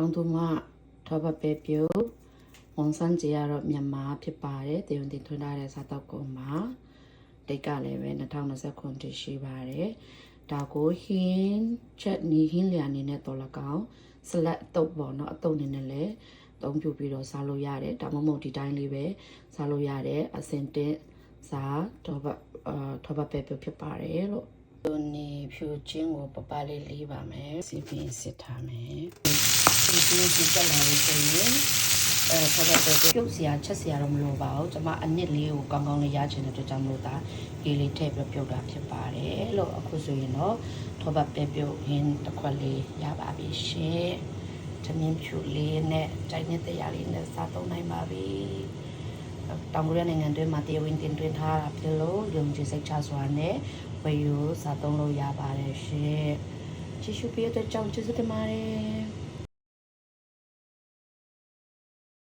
တောင်သူမထောပတ်ပဲပြုတ်ဝန်ဆန်းကြီးကတော့မြန်မာဖြစ်ပါတယ်တည်ုံတင်ထွန်းထားတဲ့စားတော့ကုန်းမှာတိတ်ကလည်းပဲ2020ခုနှစ်ရှိပါတယ်ဒါကိုဟင်းချက်နီဟင်းလျာနေနဲ့တော်လကောင်ဆလတ်အတုပ်ပေါ့နော်အတုပ်နေနဲ့လည်းသုံးပြပြီးတော့စားလို့ရတယ်ဒါမှမဟုတ်ဒီတိုင်းလေးပဲစားလို့ရတယ်အစင်တင်စားထောပတ်အာထောပတ်ပဲပြုတ်ဖြစ်ပါတယ်လို့ဒီနေ ဖြူချင်းကိုပပလေးလေးပါမယ်စီပင်းစစ်ထားမယ်ဒီဒီဒီတက်လာလို့ဆိုရင်အဲဆက်တော့ပြုတ်စရာချက်စရာတော့မလိုပါဘူးကျွန်မအနစ်လေးကိုကောင်းကောင်းလေးရချင်တဲ့အတွက်ကြောင့်မလို့ဒါကြီးလေးထည့်ပြီးပြုတ်တာဖြစ်ပါတယ်လို့အခုဆိုရင်တော့ထောပတ်ပဲပြုတ်ရင်းတစ်ခွက်လေးရပါပြီရှင်သမင်းဖြူလေးနဲ့ကြိုက်နေတဲ့ရာလေးနဲ့စားသုံးနိုင်ပါပြီ တောင်ကိုရီးယားနိုင်ငံတွင်းမှာတရားဝင်တင်သွင်းထားတာဖြစ်လို့ယုံကြည်စိတ်ချစွာနဲ့ဝယ်ယူစားသုံးလို့ရပါတယ်ရှင်ချစ်ရှုပေးတဲ့ကြောင့်ကျေးဇူးတင်ပါတယ်